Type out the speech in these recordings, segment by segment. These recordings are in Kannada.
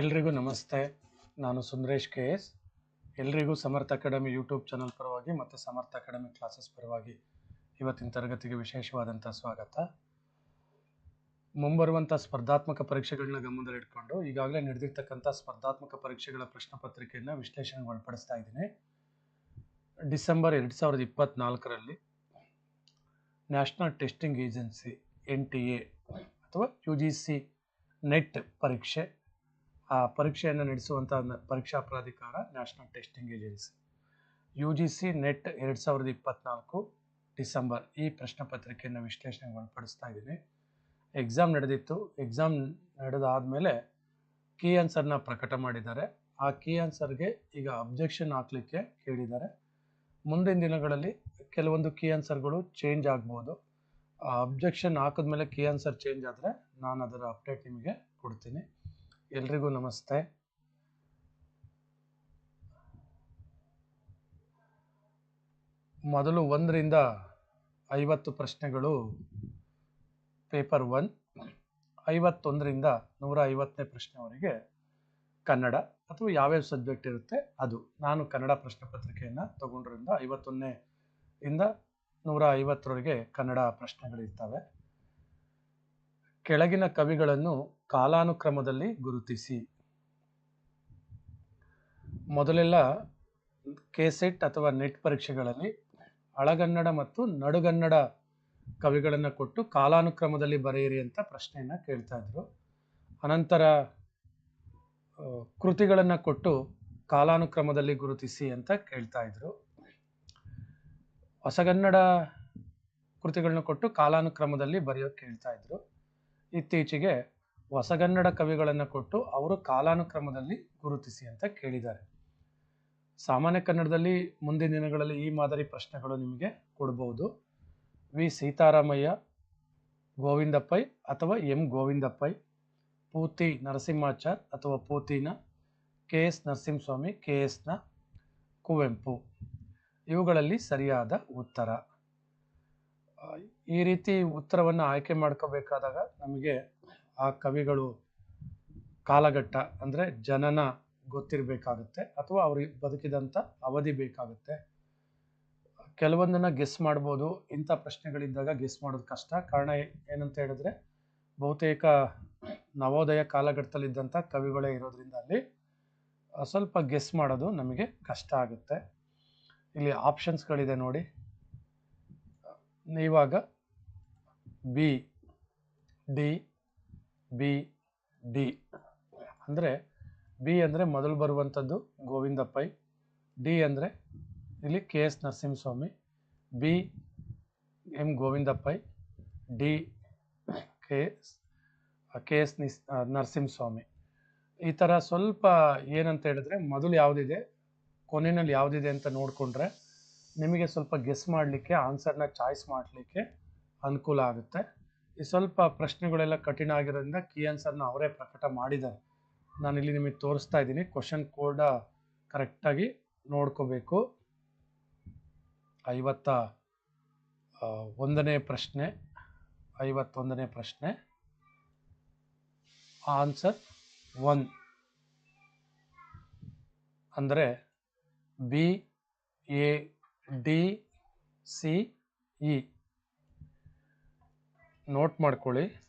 ಎಲ್ರಿಗೂ ನಮಸ್ತೆ. ನಾನು ಸುಂದರೇಶ್ ಕೆ ಎಸ್. ಎಲ್ರಿಗೂ ಸಮರ್ಥ ಅಕಾಡೆಮಿ ಯೂಟ್ಯೂಬ್ ಚಾನಲ್ ಪರವಾಗಿ ಮತ್ತು ಸಮರ್ಥ ಅಕಾಡೆಮಿ ಕ್ಲಾಸಸ್ ಪರವಾಗಿ ಇವತ್ತಿನ ತರಗತಿಗೆ ವಿಶೇಷವಾದಂಥ ಸ್ವಾಗತ. ಮುಂಬರುವಂಥ ಸ್ಪರ್ಧಾತ್ಮಕ ಪರೀಕ್ಷೆಗಳನ್ನ ಗಮನದಲ್ಲಿಟ್ಕೊಂಡು ಈಗಾಗಲೇ ನಡೆದಿರ್ತಕ್ಕಂಥ ಸ್ಪರ್ಧಾತ್ಮಕ ಪರೀಕ್ಷೆಗಳ ಪ್ರಶ್ನೆ ಪತ್ರಿಕೆಯನ್ನು ವಿಶ್ಲೇಷಣೆಗೆ ಒಳಪಡಿಸ್ತಾ ಇದ್ದೀನಿ. ಡಿಸೆಂಬರ್ ಎರಡು ಸಾವಿರದ ಇಪ್ಪತ್ತ್ನಾಲ್ಕರಲ್ಲಿ national testing agency N T A ಅಥವಾ ಯು ಜಿ ಸಿ ನೆಟ್ ಪರೀಕ್ಷೆ ಪರೀಕ್ಷೆಯನ್ನು ನಡೆಸುವಂಥ ಪರೀಕ್ಷಾ ಪ್ರಾಧಿಕಾರ national testing agency U G C NET ಎರಡು ಸಾವಿರದ ಇಪ್ಪತ್ತ್ನಾಲ್ಕು ಡಿಸೆಂಬರ್ ಈ ಪ್ರಶ್ನೆ ಪತ್ರಿಕೆಯನ್ನು ವಿಶ್ಲೇಷಣೆಗೆ ಒಳಪಡಿಸ್ತಾ ಇದ್ದೀನಿ. ಎಕ್ಸಾಮ್ ನಡೆದಿತ್ತು. ಎಕ್ಸಾಮ್ ನಡೆದಾದಮೇಲೆ ಕೀ ಆನ್ಸರ್ನ ಪ್ರಕಟ ಮಾಡಿದ್ದಾರೆ. ಆ ಕೀ ಆನ್ಸರ್ಗೆ ಈಗ ಅಬ್ಜೆಕ್ಷನ್ ಹಾಕಲಿಕ್ಕೆ ಕೇಳಿದ್ದಾರೆ. ಮುಂದಿನ ದಿನಗಳಲ್ಲಿ ಕೆಲವೊಂದು ಕೀ ಆನ್ಸರ್ಗಳು ಚೇಂಜ್ ಆಗ್ಬೋದು. ಆ ಅಬ್ಜೆಕ್ಷನ್ ಹಾಕಿದ್ಮೇಲೆ ಕೀ ಆನ್ಸರ್ ಚೇಂಜ್ ಆದರೆ ನಾನು ಅದರ ಅಪ್ಡೇಟ್ ನಿಮಗೆ ಕೊಡ್ತೀನಿ. ಎಲ್ರಿಗೂ ನಮಸ್ತೆ. ಮೊದಲು ಒಂದರಿಂದ ಐವತ್ತು ಪ್ರಶ್ನೆಗಳು. ಪೇಪರ್ ಒನ್, ಐವತ್ತೊಂದರಿಂದ ನೂರ ಐವತ್ತನೇ ಪ್ರಶ್ನೆವರೆಗೆ ಕನ್ನಡ ಅಥವಾ ಯಾವ್ಯಾವ ಸಬ್ಜೆಕ್ಟ್ ಇರುತ್ತೆ ಅದು. ನಾನು ಕನ್ನಡ ಪ್ರಶ್ನೆ ಪತ್ರಿಕೆಯನ್ನು ತಗೊಂಡ್ರಿಂದ ಐವತ್ತೊಂದನೇ ಇಂದ ನೂರ ಐವತ್ತರವರೆಗೆ ಕನ್ನಡ ಪ್ರಶ್ನೆಗಳಿರ್ತವೆ. ಕೆಳಗಿನ ಕವಿಗಳನ್ನು ಕಾಲಾನುಕ್ರಮದಲ್ಲಿ ಗುರುತಿಸಿ. ಮೊದಲೆಲ್ಲ ಕೆಸೆಟ್ ಅಥವಾ ನೆಟ್ ಪರೀಕ್ಷೆಗಳಲ್ಲಿ ಹಳಗನ್ನಡ ಮತ್ತು ನಡುಗನ್ನಡ ಕವಿಗಳನ್ನು ಕೊಟ್ಟು ಕಾಲಾನುಕ್ರಮದಲ್ಲಿ ಬರೆಯಿರಿ ಅಂತ ಪ್ರಶ್ನೆಯನ್ನು ಕೇಳ್ತಾ ಇದ್ರು. ಅನಂತರ ಕೃತಿಗಳನ್ನು ಕೊಟ್ಟು ಕಾಲಾನುಕ್ರಮದಲ್ಲಿ ಗುರುತಿಸಿ ಅಂತ ಕೇಳ್ತಾ ಇದ್ರು. ಹೊಸಗನ್ನಡ ಕೃತಿಗಳನ್ನ ಕೊಟ್ಟು ಕಾಲಾನುಕ್ರಮದಲ್ಲಿ ಬರೆಯೋಕೆ ಕೇಳ್ತಾ ಇದ್ರು. ಇತ್ತೀಚೆಗೆ ಹೊಸಗನ್ನಡ ಕವಿಗಳನ್ನು ಕೊಟ್ಟು ಅವರು ಕಾಲಾನುಕ್ರಮದಲ್ಲಿ ಗುರುತಿಸಿ ಅಂತ ಕೇಳಿದ್ದಾರೆ. ಸಾಮಾನ್ಯ ಕನ್ನಡದಲ್ಲಿ ಮುಂದಿನ ದಿನಗಳಲ್ಲಿ ಈ ಮಾದರಿ ಪ್ರಶ್ನೆಗಳು ನಿಮಗೆ ಕೊಡಬಹುದು ವಿ. ಸೀತಾರಾಮಯ್ಯ, ಗೋವಿಂದಪ್ಪೈ ಅಥವಾ ಎಂ. ಗೋವಿಂದಪ್ಪೈ, ಪೂತಿ ನರಸಿಂಹಾಚಾರ್ ಅಥವಾ ಪೂತಿನ, ಕೆ. ಎಸ್. ನರಸಿಂಹಸ್ವಾಮಿ, ಕೆ. ಎಸ್ನ ಕುವೆಂಪು. ಇವುಗಳಲ್ಲಿ ಸರಿಯಾದ ಉತ್ತರ. ಈ ರೀತಿ ಉತ್ತರವನ್ನು ಆಯ್ಕೆ ಮಾಡ್ಕೋಬೇಕಾದಾಗ ನಮಗೆ ಆ ಕವಿಗಳು ಕಾಲಘಟ್ಟ ಅಂದರೆ ಜನನ ಗೊತ್ತಿರಬೇಕಾಗುತ್ತೆ ಅಥವಾ ಅವ್ರಿಗೆ ಬದುಕಿದಂಥ ಅವಧಿ ಬೇಕಾಗುತ್ತೆ. ಕೆಲವೊಂದನ್ನು ಗೆಸ್ ಮಾಡ್ಬೋದು, ಇಂಥ ಪ್ರಶ್ನೆಗಳಿದ್ದಾಗ ಗೆಸ್ ಮಾಡೋದು ಕಷ್ಟ. ಕಾರಣ ಏನಂತ ಹೇಳಿದ್ರೆ, ಬಹುತೇಕ ನವೋದಯ ಕಾಲಘಟ್ಟದಲ್ಲಿದ್ದಂಥ ಕವಿಗಳೇ ಇರೋದ್ರಿಂದ ಅಲ್ಲಿ ಸ್ವಲ್ಪ ಗೆಸ್ ಮಾಡೋದು ನಮಗೆ ಕಷ್ಟ ಆಗುತ್ತೆ. ಇಲ್ಲಿ ಆಪ್ಷನ್ಸ್ಗಳಿದೆ ನೋಡಿ. ಇವಾಗ ಬಿ ಡಿ ಬಿ ಡಿ ಅಂದರೆ ಬಿ ಅಂದರೆ ಮೊದಲು ಬರುವಂಥದ್ದು ಗೋವಿಂದ ಪೈ ಡಿ ಅಂದರೆ ಇಲ್ಲಿ K S Narasimhaswamy B M Govinda Pai D K S K S niche Narasimhaswamy. ಈ ಥರ ಸ್ವಲ್ಪ ಏನಂತ ಹೇಳಿದ್ರೆ ಮೊದಲು ಯಾವುದಿದೆ? ಕೊನೆಯಲ್ಲಿ ಯಾವುದಿದೆ ಅಂತ ನೋಡಿಕೊಂಡ್ರೆ ನಿಮಗೆ ಸ್ವಲ್ಪ ಗೆಸ್ ಮಾಡಲಿಕ್ಕೆ ಆನ್ಸರ್ನ ಚಾಯ್ಸ್ ಮಾಡಲಿಕ್ಕೆ ಅನುಕೂಲ ಆಗುತ್ತೆ. ಈ ಸ್ವಲ್ಪ ಪ್ರಶ್ನೆಗಳೆಲ್ಲ ಕಠಿಣ ಆಗಿರೋದ್ರಿಂದ ಕೀ ಆನ್ಸರ್ನ ಅವರೇ ಪ್ರಕಟ ಮಾಡಿದ್ದಾರೆ. ನಾನು ಇಲ್ಲಿ ನಿಮಗೆ ತೋರಿಸ್ತಾ ಇದ್ದೀನಿ. ಕ್ವಶನ್ ಕೋಡ ಕರೆಕ್ಟಾಗಿ ನೋಡ್ಕೋಬೇಕು. ಐವತ್ತ ಒಂದನೇ ಪ್ರಶ್ನೆ, ಐವತ್ತೊಂದನೇ ಪ್ರಶ್ನೆ. ಆನ್ಸರ್ ಒನ್ ಅಂದರೆ B A D, C, E. Note ಮಾಡ್ಕೊಳ್ಳಿ.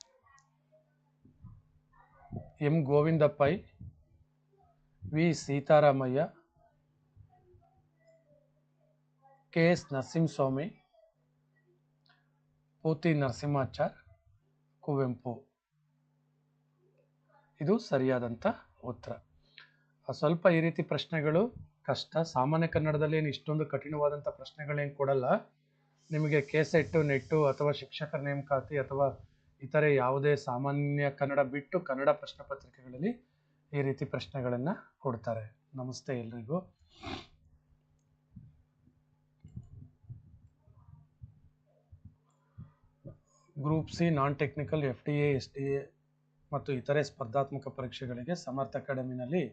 M Govinda Pai V Seetharamaiah, K S Narasimhaswamy, Puthi Narasimhachar, Kuvempu. ಇದು ಸರಿಯಾದಂಥ ಉತ್ತರ. ಸ್ವಲ್ಪ ಈ ರೀತಿ ಪ್ರಶ್ನೆಗಳು ಕಷ್ಟ. ಸಾಮಾನ್ಯ ಕನ್ನಡದಲ್ಲಿ ಏನು ಇಷ್ಟೊಂದು ಕಠಿಣವಾದಂಥ ಪ್ರಶ್ನೆಗಳೇನು ಕೊಡಲ್ಲ. ನಿಮಗೆ ಕೆಸೆಟ್ಟು, ನೆಟ್ಟು ಅಥವಾ ಶಿಕ್ಷಕರ ನೇಮಕಾತಿ ಅಥವಾ ಇತರೆ ಯಾವುದೇ ಸಾಮಾನ್ಯ ಕನ್ನಡ ಬಿಟ್ಟು ಕನ್ನಡ ಪ್ರಶ್ನೆ ಪತ್ರಿಕೆಗಳಲ್ಲಿ ಈ ರೀತಿ ಪ್ರಶ್ನೆಗಳನ್ನು ಕೊಡ್ತಾರೆ. ನಮಸ್ತೆ ಎಲ್ರಿಗೂ. Group C non technical F D S D A ಮತ್ತು ಇತರೆ ಸ್ಪರ್ಧಾತ್ಮಕ ಪರೀಕ್ಷೆಗಳಿಗೆ ಸಮರ್ಥ ಅಕಾಡೆಮಿನಲ್ಲಿ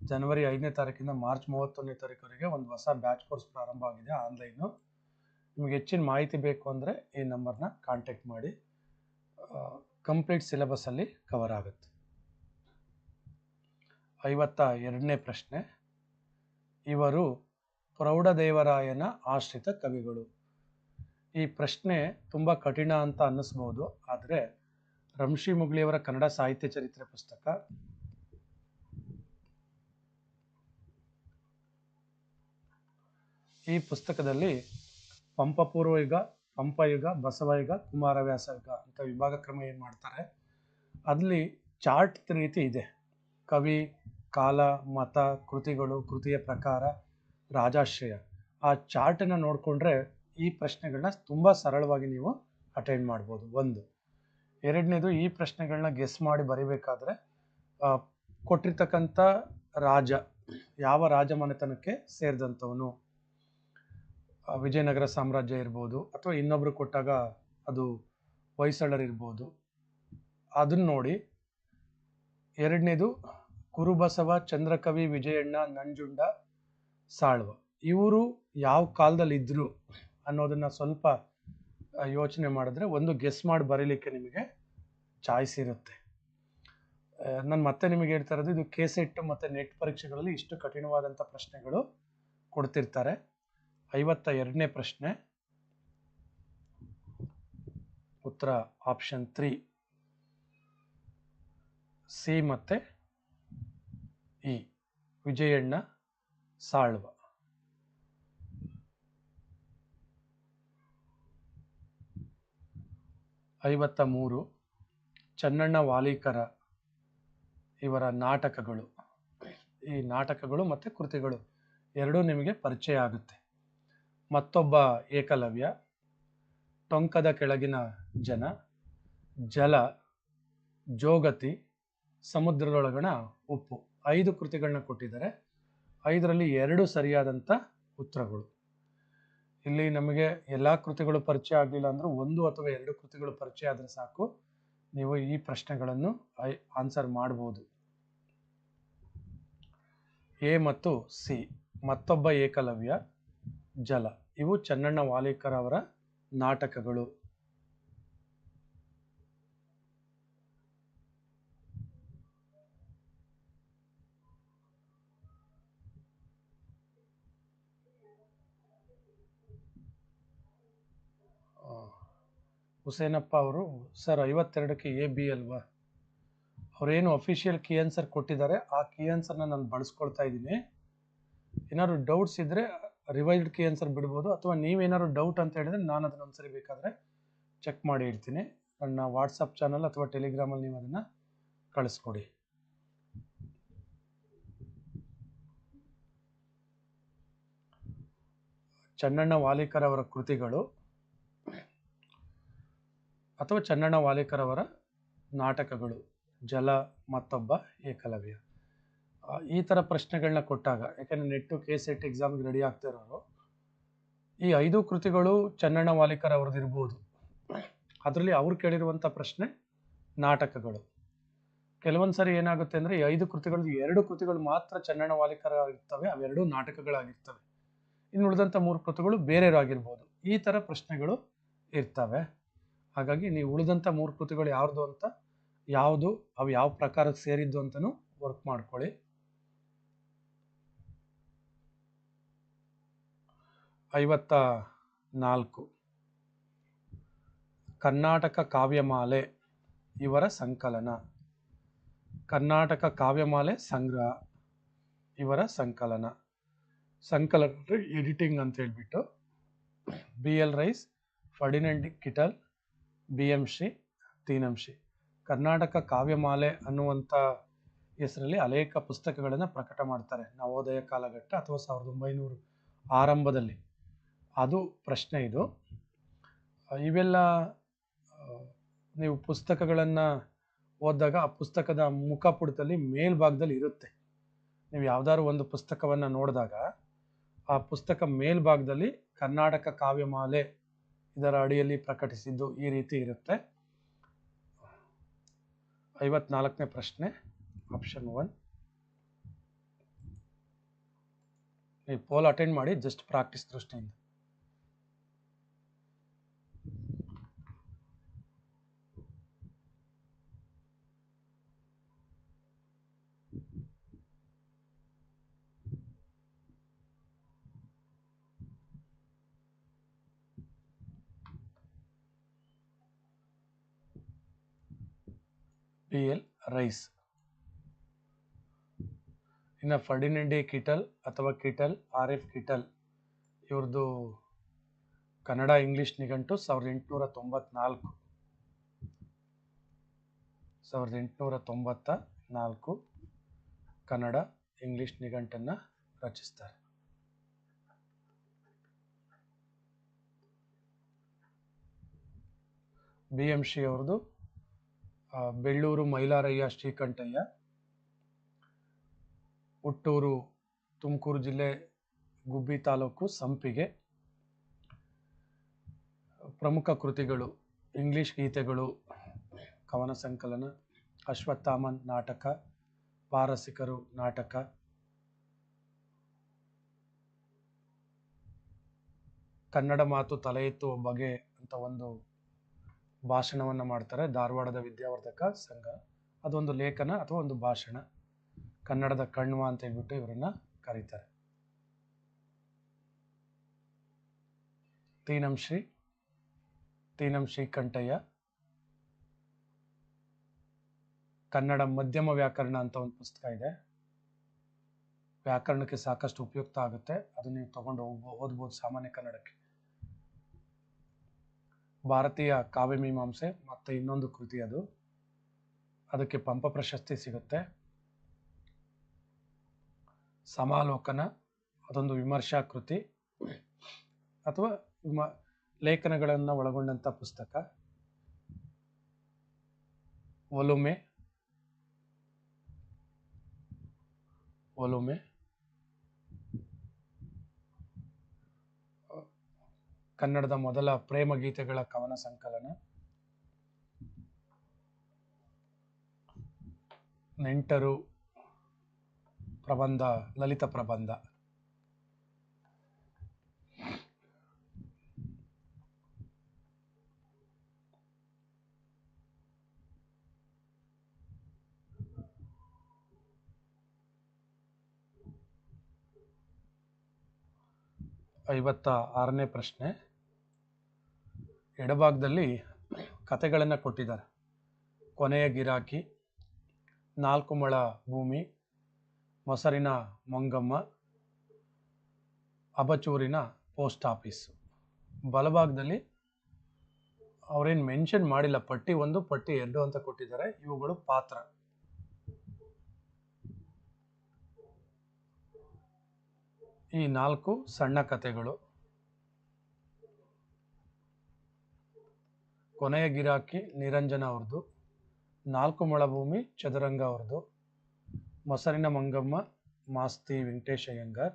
ಜನವರಿ ಐದನೇ ತಾರೀಕಿಂದ ಮಾರ್ಚ್ ಮೂವತ್ತೊಂದನೇ ತಾರೀಕವರೆಗೆ ಒಂದು ಹೊಸ ಬ್ಯಾಚ್ ಕೋರ್ಸ್ ಪ್ರಾರಂಭ ಆಗಿದೆ ಆನ್ಲೈನು. ನಿಮಗೆ ಹೆಚ್ಚಿನ ಮಾಹಿತಿ ಬೇಕು ಅಂದರೆ ಈ ನಂಬರ್ನ ಕಾಂಟ್ಯಾಕ್ಟ್ ಮಾಡಿ. ಕಂಪ್ಲೀಟ್ ಸಿಲೆಬಸ್ಸಲ್ಲಿ ಕವರ್ ಆಗುತ್ತೆ. ಐವತ್ತ ಎರಡನೇ ಪ್ರಶ್ನೆ. ಇವರು ಪ್ರೌಢದೇವರಾಯನ ಆಶ್ರಿತ ಕವಿಗಳು. ಈ ಪ್ರಶ್ನೆ ತುಂಬ ಕಠಿಣ ಅಂತ ಅನ್ನಿಸ್ಬೋದು, ಆದರೆ ರಂಶಿ ಮುಗ್ಲಿಯವರ ಕನ್ನಡ ಸಾಹಿತ್ಯ ಚರಿತ್ರೆ ಪುಸ್ತಕ ಈ ಪುಸ್ತಕದಲ್ಲಿ ಪಂಪಪೂರ್ವ ಯುಗ ಪಂಪಯುಗ, ಬಸವಯುಗ ಕುಮಾರವ್ಯಾಸ ಯುಗ ಅಂತ ವಿಭಾಗ ಕ್ರಮ ಏನು ಮಾಡ್ತಾರೆ? ಅಲ್ಲಿ ಚಾರ್ಟ್ ರೀತಿ ಇದೆ. ಕವಿ, ಕಾಲ, ಮತ, ಕೃತಿಗಳು, ಕೃತಿಯ ಪ್ರಕಾರ, ರಾಜಾಶ್ರಯ. ಆ ಚಾರ್ಟನ್ನು ನೋಡಿಕೊಂಡ್ರೆ ಈ ಪ್ರಶ್ನೆಗಳನ್ನ ತುಂಬ ಸರಳವಾಗಿ ನೀವು ಅಟೆಂಡ್ ಮಾಡ್ಬೋದು. ಒಂದು. ಎರಡನೇದು, ಈ ಪ್ರಶ್ನೆಗಳನ್ನ ಗೆಸ್ ಮಾಡಿ ಬರಿಬೇಕಾದ್ರೆ ಕೊಟ್ಟಿರ್ತಕ್ಕಂಥ ರಾಜ, ಯಾವ ರಾಜಮನೆತನಕ್ಕೆ ಸೇರಿದಂಥವನು? ವಿಜಯನಗರ ಸಾಮ್ರಾಜ್ಯ ಇರ್ಬೋದು, ಅಥವಾ ಇನ್ನೊಬ್ರು ಕೊಟ್ಟಾಗ ಅದು ಹೊಯ್ಸಳರಿರ್ಬೋದು ಅದನ್ನ ನೋಡಿ, ಎರಡನೇದು ಕುರುಬಸವ, ಚಂದ್ರಕವಿ, ವಿಜಯಣ್ಣ, ನಂಜುಂಡ, ಸಾಳ್ವ. ಇವರು ಯಾವ ಕಾಲದಲ್ಲಿ ಇದ್ರು ಅನ್ನೋದನ್ನ ಸ್ವಲ್ಪ ಯೋಚನೆ ಮಾಡಿದ್ರೆ ಒಂದು ಗೆಸ್ ಮಾಡಿ ಬರೀಲಿಕ್ಕೆ ನಿಮಗೆ ಚಾಯ್ಸ್ ಇರುತ್ತೆ. ನಾನು ಮತ್ತೆ ನಿಮಗೆ ಹೇಳ್ತಾ ಇರೋದು, ಇದು ಕೆ ಸೆಟ್ ಮತ್ತು ನೆಟ್ ಪರೀಕ್ಷೆಗಳಲ್ಲಿ ಇಷ್ಟು ಕಠಿಣವಾದಂಥ ಪ್ರಶ್ನೆಗಳು ಕೊಡ್ತಿರ್ತಾರೆ. ಐವತ್ತ ಎರಡನೇ ಪ್ರಶ್ನೆ. ಉತ್ತರ ಆಪ್ಷನ್ ತ್ರೀ ಸಿ ಮತ್ತೆ ಇ ವಿಜಯಣ್ಣ ಸಾಳ್ವ. ಐವತ್ತ ಮೂರು. ಚನ್ನಣ್ಣ ವಾಲೀಕರ ಇವರ ನಾಟಕಗಳು. ಈ ನಾಟಕಗಳು ಮತ್ತು ಕೃತಿಗಳು ಎರಡೂ ನಿಮಗೆ ಪರಿಚಯ ಆಗುತ್ತೆ. ಮತ್ತೊಬ್ಬ ಏಕಲವ್ಯ. ಟೊಂಕದ ಕೆಳಗಿನ ಜನ. ಜಲ. ಜೋಗತಿ. ಸಮುದ್ರದೊಳಗಣ ಉಪ್ಪು. ಐದು ಕೃತಿಗಳನ್ನ ಕೊಟ್ಟಿದ್ದಾರೆ. ಐದರಲ್ಲಿ ಎರಡು ಸರಿಯಾದಂಥ ಉತ್ತರಗಳು. ಇಲ್ಲಿ ನಮಗೆ ಎಲ್ಲ ಕೃತಿಗಳು ಪರಿಚಯ ಆಗಲಿಲ್ಲ ಅಂದರೂ ಒಂದು ಅಥವಾ ಎರಡು ಕೃತಿಗಳು ಪರಿಚಯ ಆದರೆ ಸಾಕು. ನೀವು ಈ ಪ್ರಶ್ನೆಗಳನ್ನು ಆನ್ಸರ್ ಮಾಡ್ಬೋದು. ಎ ಮತ್ತು ಸಿ. ಮತ್ತೊಬ್ಬ ಏಕಲವ್ಯ. ಜಲ. ಇವು ಚನ್ನಣ್ಣ ವಾಲೇಕರ್ ಅವರ ನಾಟಕಗಳು. ಹುಸೇನಪ್ಪ ಅವರು, ಸರ್, ಐವತ್ತೆರಡಕ್ಕೆ ಎ ಬಿ ಅಲ್ವಾ? ಅವರೇನು ಅಫಿಷಿಯಲ್ ಕೀ ಆನ್ಸರ್ ಕೊಟ್ಟಿದ್ದಾರೆ. ಆ ಕೀ ಆನ್ಸರ್ನ ನಾನು ಬಳಸ್ಕೊಳ್ತಾ ಇದ್ದೀನಿ. ಏನಾದ್ರು ಡೌಟ್ಸ್ ಇದ್ದರೆ ರಿವೈಸ್ಡ್ ಕೀ ಆನ್ಸರ್ ಬಿಡ್ಬೋದು ಅಥವಾ ನೀವೇನಾದ್ರು ಡೌಟ್ ಅಂತ ಹೇಳಿದ್ರೆ ನಾನು ಅದನ್ನ ಒಂದ್ಸರಿ ಬೇಕಾದರೆ ಚೆಕ್ ಮಾಡಿ ಇಡ್ತೀನಿ. ನನ್ನ ವಾಟ್ಸಪ್ ಚಾನಲ್ ಅಥವಾ ಟೆಲಿಗ್ರಾಮಲ್ಲಿ ನೀವು ಅದನ್ನು ಕಳಿಸ್ಕೊಡಿ. ಚನ್ನಣ್ಣ ವಾಲಿಕರ್ ಅವರ ಕೃತಿಗಳು ಅಥವಾ ಚನ್ನಣ್ಣ ವಾಲಿಕರ್ ಅವರ ನಾಟಕಗಳು ಜಲ ಮತ್ತೊಬ್ಬ ಏಕಲವ್ಯ. ಈ ಥರ ಪ್ರಶ್ನೆಗಳನ್ನ ಕೊಟ್ಟಾಗ, ಯಾಕೆಂದರೆ ನೆಟ್ಟು ಕೆ ಸೆಟ್ ಎಕ್ಸಾಮ್ಗೆ ರೆಡಿ ಆಗ್ತಿರೋರು ಈ ಐದು ಕೃತಿಗಳು ಚನ್ನಣ್ಣ ವಾಲಿಕರ್ ಅವ್ರದ್ದಿರ್ಬೋದು ಅದರಲ್ಲಿ ಅವ್ರು ಕೇಳಿರುವಂಥ ಪ್ರಶ್ನೆ ನಾಟಕಗಳು. ಕೆಲವೊಂದು ಸರಿ ಏನಾಗುತ್ತೆ ಅಂದರೆ ಈ ಐದು ಕೃತಿಗಳು ಎರಡು ಕೃತಿಗಳು ಮಾತ್ರ ಚನ್ನಣ್ಣ ವಾಲಿಕರ್ ಆಗಿರ್ತವೆ ಅವೆರಡು ನಾಟಕಗಳಾಗಿರ್ತವೆ. ಇನ್ನು ಉಳಿದಂಥ ಮೂರು ಕೃತಿಗಳು ಬೇರೆಯವರಾಗಿರ್ಬೋದು ಈ ಥರ ಪ್ರಶ್ನೆಗಳು ಇರ್ತವೆ. ಹಾಗಾಗಿ ನೀವು ಉಳಿದಂಥ ಮೂರು ಕೃತಿಗಳು ಯಾವುದು ಅಂತ, ಯಾವುದು, ಅವು ಯಾವ ಪ್ರಕಾರಕ್ಕೆ ಸೇರಿದ್ದು ಅಂತಲೂ ವರ್ಕ್ ಮಾಡ್ಕೊಳ್ಳಿ. ಐವತ್ತ ನಾಲ್ಕು. ಕರ್ನಾಟಕ ಕಾವ್ಯಮಾಲೆ, ಇವರ ಸಂಕಲನ. ಕರ್ನಾಟಕ ಕಾವ್ಯಮಾಲೆ ಸಂಗ್ರಹ, ಇವರ ಸಂಕಲನ. ಸಂಕಲನ ಎಡಿಟಿಂಗ್ ಅಂತ ಹೇಳ್ಬಿಟ್ಟು B L Rice, Ferdinand Kittel, B M Shri, TiNam Shri. Karnataka Kavyamale ಅನ್ನುವಂಥ ಹೆಸರಲ್ಲಿ ಅನೇಕ ಪುಸ್ತಕಗಳನ್ನು ಪ್ರಕಟ ಮಾಡ್ತಾರೆ. ನವೋದಯ ಕಾಲಘಟ್ಟ ಅಥವಾ ಸಾವಿರದ ಒಂಬೈನೂರು ಆರಂಭದಲ್ಲಿ. ಅದು ಪ್ರಶ್ನೆ ಇದು. ಇವೆಲ್ಲ ನೀವು ಪುಸ್ತಕಗಳನ್ನು ಓದಿದಾಗ ಆ ಪುಸ್ತಕದ ಮುಖಪುಟದಲ್ಲಿ ಮೇಲ್ಭಾಗದಲ್ಲಿ ಇರುತ್ತೆ. ನೀವು ಯಾವ್ದಾದ್ರು ಒಂದು ಪುಸ್ತಕವನ್ನು ನೋಡಿದಾಗ ಆ ಪುಸ್ತಕ ಮೇಲ್ಭಾಗದಲ್ಲಿ ಕರ್ನಾಟಕ ಕಾವ್ಯಮಾಲೆ ಇದರ ಅಡಿಯಲ್ಲಿ ಪ್ರಕಟಿಸಿದ್ದು ಈ ರೀತಿ ಇರುತ್ತೆ. ಐವತ್ನಾಲ್ಕನೇ ಪ್ರಶ್ನೆ, ಆಪ್ಷನ್ ಒನ್. ನೀವು ಪೋಲ್ ಅಟೆಂಡ್ ಮಾಡಿ, ಜಸ್ಟ್ ಪ್ರಾಕ್ಟೀಸ್ ದೃಷ್ಟಿಯಿಂದ. B L Rice. ಇನ್ನು ಫರ್ಡಿನೆಂಡಿ ಕಿಟಲ್ ಅಥವಾ ಕಿಟಲ್, ಆರ್ ಎಫ್ ಕಿಟಲ್. ಇವ್ರದ್ದು ಕನ್ನಡ, ಇಂಗ್ಲಿಷ್ ನಿಘಂಟು ಸಾವಿರದ ಎಂಟುನೂರ ತೊಂಬತ್ನಾಲ್ಕು ಸಾವಿರದ ಎಂಟುನೂರ ತೊಂಬತ್ತ ನಾಲ್ಕು ಕನ್ನಡ, ಇಂಗ್ಲಿಷ್ ನಿಘಂಟನ್ನು ರಚಿಸ್ತಾರೆ. ಬಿ ಎಂ ಶಿ ಅವ್ರದ್ದು ಬೆಳ್ಳೂರು ಮೈಲಾರಯ್ಯ ಶ್ರೀಕಂಠಯ್ಯ ಹುಟ್ಟೂರು ತುಮಕೂರು ಜಿಲ್ಲೆ ಗುಬ್ಬಿ ತಾಲೂಕು ಸಂಪಿಗೆ, ಪ್ರಮುಖ ಕೃತಿಗಳು ಇಂಗ್ಲಿಷ್ ಗೀತೆಗಳು, ಕವನ ಸಂಕಲನ ಅಶ್ವತ್ಥಾಮನ್ ನಾಟಕ, ಪಾರಸಿಕರು ನಾಟಕ, ಕನ್ನಡ ಮಾತು ತಲೆ ಎತ್ತುವ ಬಗೆ ಅಂತ ಒಂದು ಭಾಷಣವನ್ನು ಮಾಡ್ತಾರೆ ಧಾರವಾಡದ ವಿದ್ಯಾವರ್ಧಕ ಸಂಘ. ಅದೊಂದು ಲೇಖನ ಅಥವಾ ಒಂದು ಭಾಷಣ. ಕನ್ನಡದ ಕಣ್ವ ಅಂತ ಹೇಳ್ಬಿಟ್ಟು ಇವರನ್ನ ಕರೀತಾರೆ. ತೀನಂ ಶ್ರೀ, ತೀನಂ ಶ್ರೀಕಂಠಯ್ಯ ಕನ್ನಡ ಮಧ್ಯಮ ವ್ಯಾಕರಣ ಅಂತ ಒಂದು ಪುಸ್ತಕ ಇದೆ. ವ್ಯಾಕರಣಕ್ಕೆ ಸಾಕಷ್ಟು ಉಪಯುಕ್ತ ಆಗುತ್ತೆ. ಅದು ನೀವು ತಗೊಂಡು ಹೋಗ್ಬೋ, ಓದ್ಬೋದು ಸಾಮಾನ್ಯ ಕನ್ನಡಕ್ಕೆ. ಭಾರತೀಯ ಕಾವ್ಯಮೀಮಾಂಸೆ ಮತ್ತೆ ಇನ್ನೊಂದು ಕೃತಿ ಅದು. ಅದಕ್ಕೆ ಪಂಪ ಪ್ರಶಸ್ತಿ ಸಿಗುತ್ತೆ. ಸಮಾಲೋಕನ, ಅದೊಂದು ವಿಮರ್ಶಾ ಕೃತಿ ಅಥವಾ ವಿಮ, ಲೇಖನಗಳನ್ನು ಒಳಗೊಂಡಂಥ ಪುಸ್ತಕ. ಒಲುಮೆ ಒಲುಮೆ. ಕನ್ನಡದ ಮೊದಲ ಪ್ರೇಮ ಗೀತೆಗಳ ಕವನ ಸಂಕಲನ. ನೆಂಟರು ಪ್ರಬಂಧ ಲಲಿತ ಪ್ರಬಂಧ. ಐವತ್ತ ಆರನೇ ಪ್ರಶ್ನೆ. ಎಡಭಾಗದಲ್ಲಿ ಕತೆಗಳನ್ನು ಕೊಟ್ಟಿದ್ದಾರೆ. ಕೊನೆಯ ಗಿರಾಕಿ, ನಾಲ್ಕು ಮೊಳ ಭೂಮಿ, ಮೊಸರಿನ ಮಂಗಮ್ಮ, ಅಬಚೂರಿನ ಪೋಸ್ಟ್ ಆಫೀಸ್. ಬಲಭಾಗದಲ್ಲಿ ಅವರೇನು ಮೆನ್ಷನ್ ಮಾಡಿಲ್ಲ, ಪಟ್ಟಿ ಒಂದು, ಪಟ್ಟಿ ಎರಡು ಅಂತ ಕೊಟ್ಟಿದ್ದಾರೆ. ಇವುಗಳು ಪಾತ್ರ. ಈ ನಾಲ್ಕು ಸಣ್ಣ ಕಥೆಗಳು. ಕೊನೆಯ ಗಿರಾಕಿ ನಿರಂಜನ ಅವ್ರದ್ದು, ನಾಲ್ಕು ಮೊಳ ಭೂಮಿ ಚದುರಂಗ ಅವ್ರದ್ದು, Mosarina Mangamma, Masti Venkatesh Iyengar,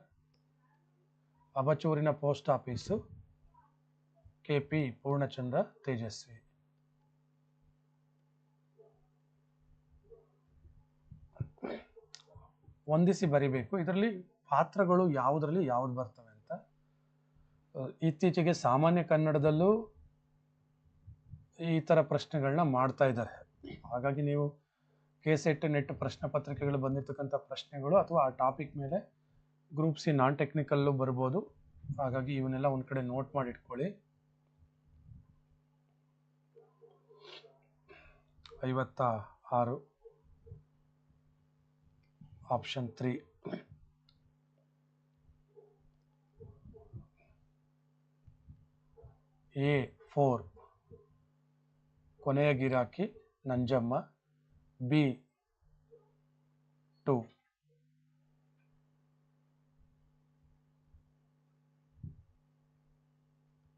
Abachurina post office K P Poornachandra Tejaswi. ಹೊಂದಿಸಿ ಬರಿಬೇಕು. ಇದರಲ್ಲಿ ಪಾತ್ರಗಳು ಯಾವುದರಲ್ಲಿ ಯಾವ್ದು ಬರ್ತವೆ ಅಂತ? ಇತ್ತೀಚೆಗೆ ಸಾಮಾನ್ಯ ಕನ್ನಡದಲ್ಲೂ ಈ ಥರ ಪ್ರಶ್ನೆಗಳನ್ನ ಮಾಡ್ತಾ ಇದ್ದಾರೆ. ಹಾಗಾಗಿ ನೀವು ಕೆ ಸೆಟ್ ನೆಟ್ ಪ್ರಶ್ನೆ ಪತ್ರಿಕೆಗಳು ಬಂದಿರತಕ್ಕಂಥ ಪ್ರಶ್ನೆಗಳು ಅಥವಾ ಆ ಟಾಪಿಕ್ ಮೇಲೆ ಗ್ರೂಪ್ ಸಿ ನಾನ್ ಟೆಕ್ನಿಕಲ್ಲು ಬರ್ಬೋದು. ಹಾಗಾಗಿ ಇವನ್ನೆಲ್ಲ ಒಂದು ಕಡೆ ನೋಟ್ ಮಾಡಿ ಇಟ್ಕೊಳ್ಳಿ. ಐವತ್ತ ಆರು. Option three. A four. ಕೊನೆಯ ಗಿರಾಕಿ ನಂಜಮ್ಮ, ಬಿ, ಟು.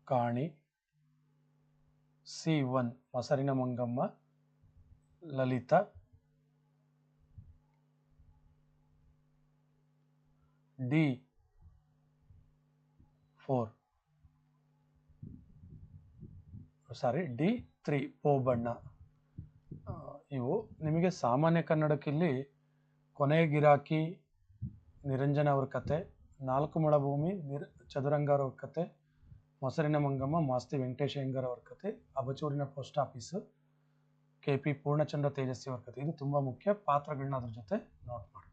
ಕಾಣಿ, C one Mosarina Mangamma Lalitha. D four. Sorry, D three ಪೋಬಣ್ಣ ಆ, ಇವು ನಿಮಗೆ ಸಾಮಾನ್ಯ ಕನ್ನಡಕ್ಕಿಲ್ಲಿ ಕೊನೆಯ ಗಿರಾಕಿ ನಿರಂಜನ ಅವ್ರ ಕತೆ ನಾಲ್ಕು ಮಳಭೂಮಿ ನಿರ್ ಚದುರಂಗ ಅವ್ರ ಕತೆ ಮೊಸರಿನ ಮಂಗಮ್ಮ ಮಾಸ್ತಿ ವೆಂಕಟೇಶ ಹೆಂಗರ್ ಅವ್ರ ಕತೆ Abachurina post office K P Poornachandra Tejaswi ಅವ್ರ ಕತೆ. ಇದು ತುಂಬ ಮುಖ್ಯ. ಪಾತ್ರಗಳನ್ನ ಅದ್ರ ಜೊತೆ ನೋಟ್ ಮಾಡಿ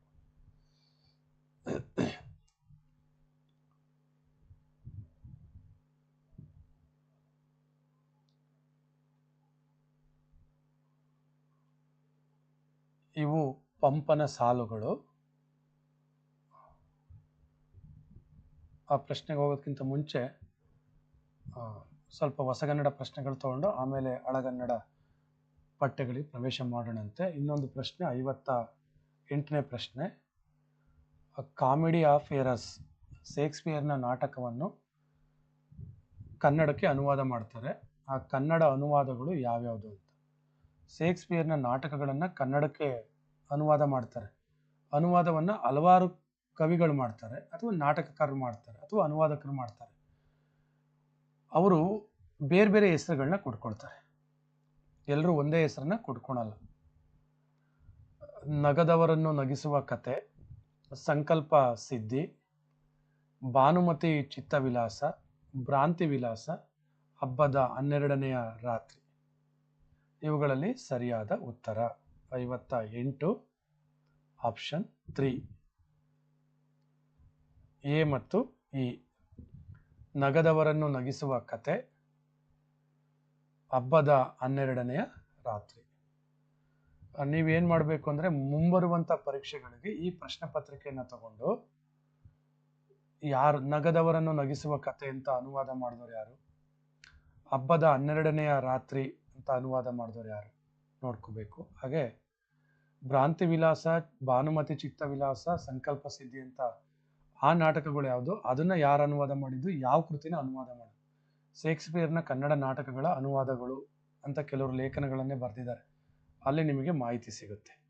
ಇವು ಪಂಪನ ಸಾಲುಗಳು? ಆ ಪ್ರಶ್ನೆಗೆ ಹೋಗೋದಕ್ಕಿಂತ ಮುಂಚೆ ಸ್ವಲ್ಪ ಹೊಸಗನ್ನಡ ಪ್ರಶ್ನೆಗಳು ತಗೊಂಡು ಆಮೇಲೆ ಅಳಗನ್ನಡ ಪಠ್ಯಗಳಿಗೆ ಪ್ರವೇಶ ಮಾಡೋಣಂತೆ. ಇನ್ನೊಂದು ಪ್ರಶ್ನೆ, ಐವತ್ತ ಎಂಟನೇ ಪ್ರಶ್ನೆ. ಕಾಮಿಡಿ ಆಫ್ ಏರಸ್, ಶೇಕ್ಸ್ಪಿಯರ್ನ ನಾಟಕವನ್ನು ಕನ್ನಡಕ್ಕೆ ಅನುವಾದ ಮಾಡ್ತಾರೆ. ಆ ಕನ್ನಡ ಅನುವಾದಗಳು ಯಾವ್ಯಾವುದು ಅಂತ. ಶೇಕ್ಸ್ಪಿಯರ್ನ ನಾಟಕಗಳನ್ನು ಕನ್ನಡಕ್ಕೆ ಅನುವಾದ ಮಾಡ್ತಾರೆ. ಅನುವಾದವನ್ನು ಹಲವಾರು ಕವಿಗಳು ಮಾಡ್ತಾರೆ ಅಥವಾ ನಾಟಕಕಾರರು ಮಾಡ್ತಾರೆ ಅಥವಾ ಅನುವಾದಕರು ಮಾಡ್ತಾರೆ. ಅವರು ಬೇರೆ ಬೇರೆ ಹೆಸರುಗಳನ್ನ ಕೊಟ್ಕೊಳ್ತಾರೆ ಎಲ್ಲರೂ ಒಂದೇ ಹೆಸರನ್ನ ಕೊಟ್ಕೊಳಲ್ಲ ನಗದವರನ್ನು ನಗಿಸುವ ಕತೆ, ಸಂಕಲ್ಪ ಸಿದ್ಧಿ, ಭಾನುಮತಿ ಚಿತ್ತವಿಲಾಸ, ಭ್ರಾಂತಿ ವಿಲಾಸ, ಹಬ್ಬದ ಹನ್ನೆರಡನೆಯ ರಾತ್ರಿ, ಇವುಗಳಲ್ಲಿ ಸರಿಯಾದ ಉತ್ತರ. ಐವತ್ತ ಎಂಟು ಆಪ್ಷನ್ ತ್ರೀ ಎ ಮತ್ತು ಇ. ನಗದವರನ್ನು ನಗಿಸುವ ಕತೆ ಹಬ್ಬದ ಹನ್ನೆರಡನೆಯ ರಾತ್ರಿ. ನೀವೇನು ಮಾಡಬೇಕು ಅಂದರೆ ಮುಂಬರುವಂಥ ಪರೀಕ್ಷೆಗಳಿಗೆ ಈ ಪ್ರಶ್ನೆ ಪತ್ರಿಕೆಯನ್ನು ತಗೊಂಡು ಯಾರು, ನಗದವರನ್ನು ನಗಿಸುವ ಕತೆ ಅಂತ ಅನುವಾದ ಮಾಡಿದವರು ಯಾರು? ಹಬ್ಬದ ಹನ್ನೆರಡನೆಯ ರಾತ್ರಿ ಅಂತ ಅನುವಾದ ಮಾಡಿದವರು ಯಾರು? ನೋಡ್ಕೋಬೇಕು. ಹಾಗೆ ಭ್ರಾಂತಿ ವಿಲಾಸ ಭಾನುಮತಿ ಚಿತ್ತ ವಿಲಾಸ ಸಂಕಲ್ಪ ಸಿದ್ಧಿ ಅಂತ ಆ ನಾಟಕಗಳು ಯಾವುದು, ಅದನ್ನ ಯಾರು ಅನುವಾದ ಮಾಡಿದ್ದು, ಯಾವ ಕೃತಿನ ಅನುವಾದ ಮಾಡಿದ್ದು? ಶೇಕ್ಸ್ಪಿಯರ್ನ ಕನ್ನಡ ನಾಟಕಗಳ ಅನುವಾದಗಳು ಅಂತ ಕೆಲವರು ಲೇಖನಗಳನ್ನೇ ಬರೆದಿದ್ದಾರೆ. ಅಲ್ಲಿ ನಿಮಗೆ ಮಾಹಿತಿ ಸಿಗುತ್ತೆ.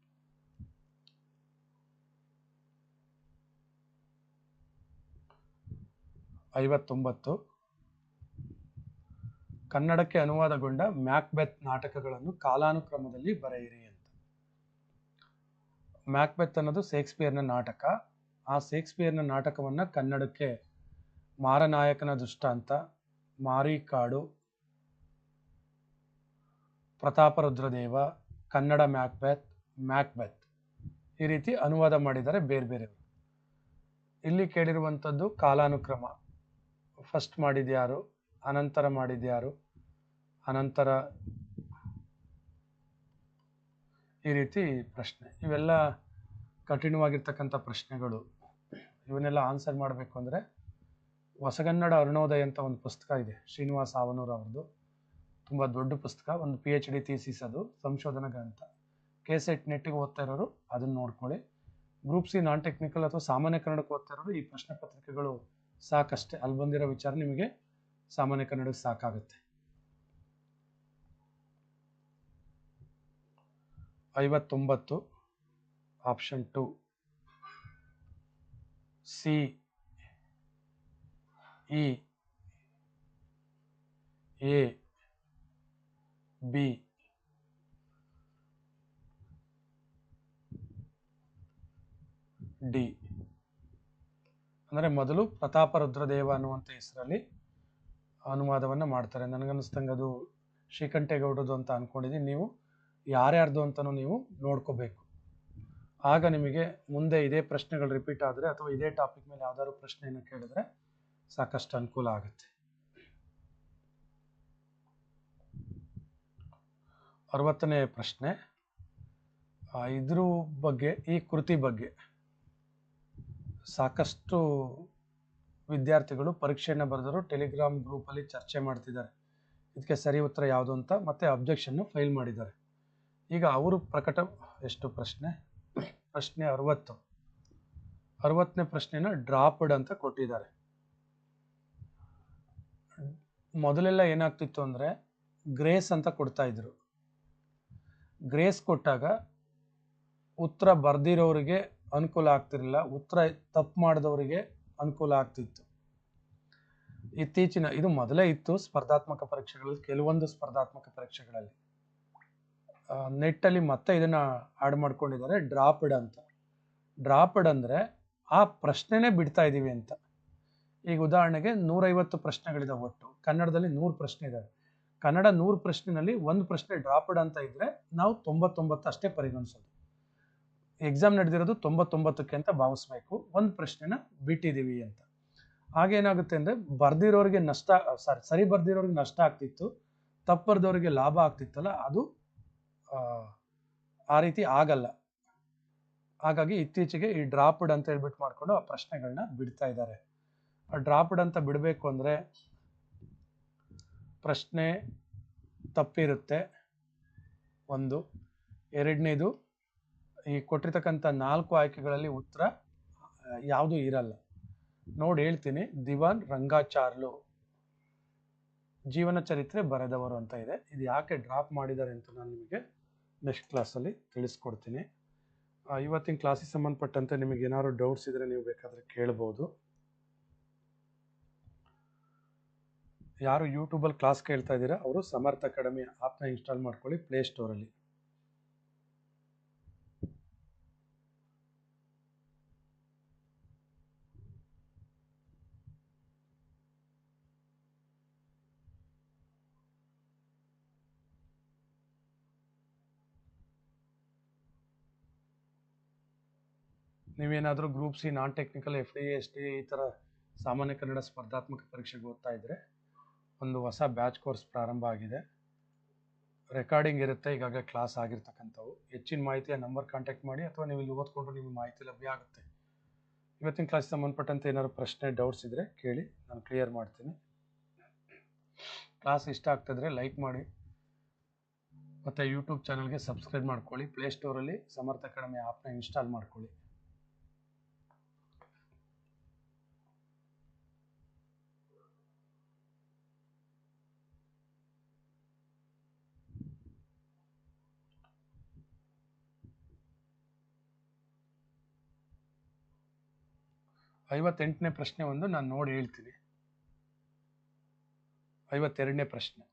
ಐವತ್ತೊಂಬತ್ತು. ಕನ್ನಡಕ್ಕೆ ಅನುವಾದಗೊಂಡ ಮ್ಯಾಕ್ಬೆತ್ ನಾಟಕಗಳನ್ನು ಕಾಲಾನುಕ್ರಮದಲ್ಲಿ ಬರೆಯಿರಿ. ಮ್ಯಾಕ್ಬೆತ್ ಅನ್ನೋದು ಶೇಕ್ಸ್ಪಿಯರ್ನ ನಾಟಕ. ಆ ಶೇಕ್ಸ್ಪಿಯರ್ನ ನಾಟಕವನ್ನ ಕನ್ನಡಕ್ಕೆ ಮಾರನಾಯಕನ ದೃಷ್ಟಾಂತ, ಮಾರಿಕಾಡು, ಪ್ರತಾಪರುದ್ರದೇವ, ಕನ್ನಡ ಮ್ಯಾಕ್ಬೆತ್ ಮ್ಯಾಕ್ಬೆತ್ ಈ ರೀತಿ ಅನುವಾದ ಮಾಡಿದ್ದಾರೆ ಬೇರೆ ಬೇರೆ ಇಲ್ಲಿ ಕೇಳಿರುವಂಥದ್ದು ಕಾಲಾನುಕ್ರಮ. ಫಸ್ಟ್ ಮಾಡಿದ್ಯಾರು, ಅನಂತರ ಮಾಡಿದ್ಯಾರು, ಅನಂತರ ಈ ರೀತಿ ಪ್ರಶ್ನೆ. ಇವೆಲ್ಲ ಕಠಿಣವಾಗಿರ್ತಕ್ಕಂಥ ಪ್ರಶ್ನೆಗಳು. ಇವನ್ನೆಲ್ಲ ಆನ್ಸರ್ ಮಾಡಬೇಕು ಅಂದರೆ ಹೊಸಗನ್ನಡ ಅರುಣೋದಯ ಅಂತ ಒಂದು ಪುಸ್ತಕ ಇದೆ, ಶ್ರೀನಿವಾಸ ಆವನೂರ್ ಅವ್ರದ್ದು ತುಂಬ ದೊಡ್ಡ ಪುಸ್ತಕ, ಒಂದು ಪಿ ಎಚ್ ಡಿ ಥೀಸಿಸ್ ಅದು, ಸಂಶೋಧನಾ ಗ್ರಂಥ. ಕೆ ಸೆಟ್ ನೆಟ್ಟಿಗೆ ಓದ್ತಾ ಇರೋರು ಅದನ್ನು ನೋಡ್ಕೊಳ್ಳಿ. ಗ್ರೂಪ್ ಸಿ ನಾನ್ ಟೆಕ್ನಿಕಲ್ ಅಥವಾ ಸಾಮಾನ್ಯ ಕನ್ನಡಕ್ಕೆ ಓದ್ತಾ ಇರೋರು ಈ ಪ್ರಶ್ನೆ ಪತ್ರಿಕೆಗಳು ಸಾಕಷ್ಟೇ. ಅಲ್ಲಿ ಬಂದಿರೋ ವಿಚಾರ ನಿಮಗೆ ಸಾಮಾನ್ಯ ಕನ್ನಡಕ್ಕೆ ಸಾಕಾಗುತ್ತೆ. ಐವತ್ತೊಂಬತ್ತು option two C E A B D ಅಂದರೆ ಮೊದಲು ಪ್ರತಾಪ ರುದ್ರದೇವ ಅನ್ನುವಂಥ ಹೆಸರಲ್ಲಿ ಅನುವಾದವನ್ನು ಮಾಡ್ತಾರೆ. ನನಗನ್ನಿಸ್ತಂಗೆ ಅದು ಶ್ರೀಕಂಠೇಗೌಡರದು ಅಂತ ಅನ್ಕೊಂಡಿದ್ದೀನಿ ನೀವು ಯಾರ್ಯಾರ್ದು ಅಂತಲೂ ನೀವು ನೋಡ್ಕೋಬೇಕು. ಆಗ ನಿಮಗೆ ಮುಂದೆ ಇದೇ ಪ್ರಶ್ನೆಗಳು ರಿಪೀಟ್ ಆದರೆ ಅಥವಾ ಇದೇ ಟಾಪಿಕ್ ಮೇಲೆ ಯಾವ್ದಾದ್ರು ಪ್ರಶ್ನೆಯನ್ನು ಕೇಳಿದ್ರೆ ಸಾಕಷ್ಟು ಅನುಕೂಲ ಆಗುತ್ತೆ. ಅರವತ್ತನೇ ಪ್ರಶ್ನೆ. ಇದ್ರ ಬಗ್ಗೆ, ಈ ಕೃತಿ ಬಗ್ಗೆ ಸಾಕಷ್ಟು ವಿದ್ಯಾರ್ಥಿಗಳು ಪರೀಕ್ಷೆಯನ್ನು ಬರೆದರು, ಟೆಲಿಗ್ರಾಮ್ ಗ್ರೂಪಲ್ಲಿ ಚರ್ಚೆ ಮಾಡ್ತಿದ್ದಾರೆ. ಇದಕ್ಕೆ ಸರಿ ಉತ್ತರ ಯಾವುದು ಅಂತ ಮತ್ತೆ ಅಬ್ಜೆಕ್ಷನ್ನು ಫೈಲ್ ಮಾಡಿದ್ದಾರೆ. ಈಗ ಅವರು ಪ್ರಕಟ ಎಷ್ಟು ಪ್ರಶ್ನೆ? ಪ್ರಶ್ನೆ ಅರವತ್ತು. ಅರವತ್ತನೇ ಪ್ರಶ್ನೆನ ಡ್ರಾಪ್ಡ್ ಅಂತ ಕೊಟ್ಟಿದ್ದಾರೆ. ಮೊದಲೆಲ್ಲ ಏನಾಗ್ತಿತ್ತು ಅಂದರೆ ಗ್ರೇಸ್ ಅಂತ ಕೊಡ್ತಾ ಇದ್ರು. ಗ್ರೇಸ್ ಕೊಟ್ಟಾಗ ಉತ್ತರ ಬರ್ದಿರೋರಿಗೆ ಅನುಕೂಲ ಆಗ್ತಿರಲಿಲ್ಲ, ಉತ್ತರ ತಪ್ಪು ಮಾಡಿದವರಿಗೆ ಅನುಕೂಲ ಆಗ್ತಿತ್ತು. ಇತ್ತೀಚಿನ, ಇದು ಮೊದಲೇ ಇತ್ತು ಸ್ಪರ್ಧಾತ್ಮಕ ಪರೀಕ್ಷೆಗಳಲ್ಲಿ, ಕೆಲವೊಂದು ಸ್ಪರ್ಧಾತ್ಮಕ ಪರೀಕ್ಷೆಗಳಲ್ಲಿ. ನೆಟ್ಟಲ್ಲಿ ಮತ್ತೆ ಇದನ್ನ ಆಡ್ ಮಾಡ್ಕೊಂಡಿದ್ದಾರೆ ಡ್ರಾಪ್ಡ್ ಅಂತ. ಡ್ರಾಪ್ಡ್ ಅಂದ್ರೆ ಆ ಪ್ರಶ್ನೆನೇ ಬಿಡ್ತಾ ಇದೀವಿ ಅಂತ. ಈಗ ಉದಾಹರಣೆಗೆ ನೂರೈವತ್ತು ಪ್ರಶ್ನೆಗಳಿದಾವೆ ಒಟ್ಟು. ಕನ್ನಡದಲ್ಲಿ ನೂರು ಪ್ರಶ್ನೆ ಇದ್ದಾವೆ ಕನ್ನಡ ನೂರು ಪ್ರಶ್ನೆನಲ್ಲಿ ಒಂದು ಪ್ರಶ್ನೆ ಡ್ರಾಪ್ಡ್ ಅಂತ ಇದ್ರೆ ನಾವು ತೊಂಬತ್ತೊಂಬತ್ತು ಅಷ್ಟೇ ಪರಿಗಣಿಸೋದು. ಎಕ್ಸಾಮ್ ನಡೆದಿರೋದು ತೊಂಬತ್ತೊಂಬತ್ತಕ್ಕೆ ಅಂತ ಭಾವಿಸ್ಬೇಕು. ಒಂದು ಪ್ರಶ್ನೆನ ಬಿಟ್ಟಿದ್ದೀವಿ ಅಂತ. ಹಾಗೇನಾಗುತ್ತೆ ಅಂದರೆ ಬರ್ದಿರೋರಿಗೆ ನಷ್ಟ ಸಾರಿ ಸರಿ ಬರ್ದಿರೋರಿಗೆ ನಷ್ಟ ಆಗ್ತಿತ್ತು, ತಪ್ಪು ಬರ್ದವ್ರಿಗೆ ಲಾಭ ಆಗ್ತಿತ್ತಲ್ಲ, ಅದು ಆ, ರೀತಿ ಆಗಲ್ಲ. ಹಾಗಾಗಿ ಇತ್ತೀಚೆಗೆ ಈ ಡ್ರಾಪ್ಡ್ ಅಂತ ಹೇಳ್ಬಿಟ್ಟು ಮಾಡಿಕೊಂಡು ಆ ಪ್ರಶ್ನೆಗಳನ್ನ ಬಿಡ್ತಾ ಇದ್ದಾರೆ. ಆ ಡ್ರಾಪ್ಡ್ ಅಂತ ಬಿಡಬೇಕು ಅಂದರೆ ಪ್ರಶ್ನೆ ತಪ್ಪಿರುತ್ತೆ. ಒಂದು. ಎರಡನೇದು ಈ ಕೊಟ್ಟಿರ್ತಕ್ಕಂಥ ನಾಲ್ಕು ಆಯ್ಕೆಗಳಲ್ಲಿ ಉತ್ತರ ಯಾವುದೂ ಇರಲ್ಲ. ನೋಡಿ ಹೇಳ್ತೀನಿ. ದಿವಾನ್ ರಂಗಾಚಾರ್ಲು. ಜೀವನ ಚರಿತ್ರೆ ಬರೆದವರು ಅಂತ ಇದೆ. ಇದು ಯಾಕೆ ಡ್ರಾಪ್ ಮಾಡಿದ್ದಾರೆ ಅಂತ ನಾನು ನಿಮಗೆ ನೆಕ್ಸ್ಟ್ ಕ್ಲಾಸಲ್ಲಿ ತಿಳಿಸ್ಕೊಡ್ತೀನಿ. ಇವತ್ತಿನ ಕ್ಲಾಸಿಗೆ ಸಂಬಂಧಪಟ್ಟಂತೆ ನಿಮಗೆ ಏನಾದ್ರು ಡೌಟ್ಸ್ ಇದ್ರೆ ನೀವು ಬೇಕಾದರೆ ಕೇಳ್ಬೋದು. ಯಾರು ಯೂಟ್ಯೂಬಲ್ಲಿ ಕ್ಲಾಸ್ ಕೇಳ್ತಾ ಇದ್ದೀರಾ, ಅವರು ಸಮರ್ಥ ಅಕಾಡೆಮಿ ಆ್ಯಪ್ನ ಇನ್ಸ್ಟಾಲ್ ಮಾಡ್ಕೊಳ್ಳಿ ಪ್ಲೇಸ್ಟೋರಲ್ಲಿ ನೀವೇನಾದರೂ group C non technical F D S D ಈ ಥರ ಸಾಮಾನ್ಯ ಕನ್ನಡ ಸ್ಪರ್ಧಾತ್ಮಕ ಪರೀಕ್ಷೆಗೆ ಓದ್ತಾ ಇದ್ದರೆ ಒಂದು ಹೊಸ ಬ್ಯಾಚ್ ಕೋರ್ಸ್ ಪ್ರಾರಂಭ ಆಗಿದೆ. ರೆಕಾರ್ಡಿಂಗ್ ಇರುತ್ತೆ, ಈಗಾಗಲೇ ಕ್ಲಾಸ್ ಆಗಿರ್ತಕ್ಕಂಥವು. ಹೆಚ್ಚಿನ ಮಾಹಿತಿಯ ನಂಬರ್ ಕಾಂಟ್ಯಾಕ್ಟ್ ಮಾಡಿ ಅಥವಾ ನೀವು ಇಲ್ಲಿ ಓದ್ಕೊಂಡು ನಿಮಗೆ ಮಾಹಿತಿ ಲಭ್ಯ ಆಗುತ್ತೆ. ಇವತ್ತಿನ ಕ್ಲಾಸ್ ಸಂಬಂಧಪಟ್ಟಂತೆ ಏನಾದ್ರು ಪ್ರಶ್ನೆ ಡೌಟ್ಸ್ ಇದ್ದರೆ ಕೇಳಿ, ನಾನು ಕ್ಲಿಯರ್ ಮಾಡ್ತೀನಿ. ಕ್ಲಾಸ್ ಇಷ್ಟ ಆಗ್ತಿದ್ರೆ ಲೈಕ್ ಮಾಡಿ. ಮತ್ತು ಯೂಟ್ಯೂಬ್ ಚಾನಲ್ಗೆ ಸಬ್ಸ್ಕ್ರೈಬ್ ಮಾಡ್ಕೊಳ್ಳಿ. ಪ್ಲೇಸ್ಟೋರಲ್ಲಿ ಸಮರ್ಥ ಅಕಾಡೆಮಿ ಆ್ಯಪ್ನ ಇನ್ಸ್ಟಾಲ್ ಮಾಡ್ಕೊಳ್ಳಿ. ಐವತ್ತೆಂಟನೇ ಪ್ರಶ್ನೆ ಒಂದು ನಾನು ನೋಡಿ ಹೇಳ್ತೀನಿ. ಐವತ್ತೆರಡನೇ ಪ್ರಶ್ನೆ.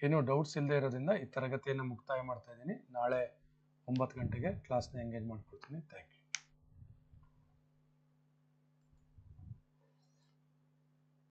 ಏನೂ ಡೌಟ್ಸ್ ಇಲ್ಲದೆ ಇರೋದ್ರಿಂದ ಈ ತರಗತಿಯನ್ನು ಮುಕ್ತಾಯ ಮಾಡ್ತಾ ಇದ್ದೀನಿ. ನಾಳೆ ಒಂಬತ್ತು ಗಂಟೆಗೆ ಕ್ಲಾಸ್ನ ಎಂಗೇಜ್ ಮಾಡ್ಕೊಳ್ತೀನಿ ಥ್ಯಾಂಕ್ ಯು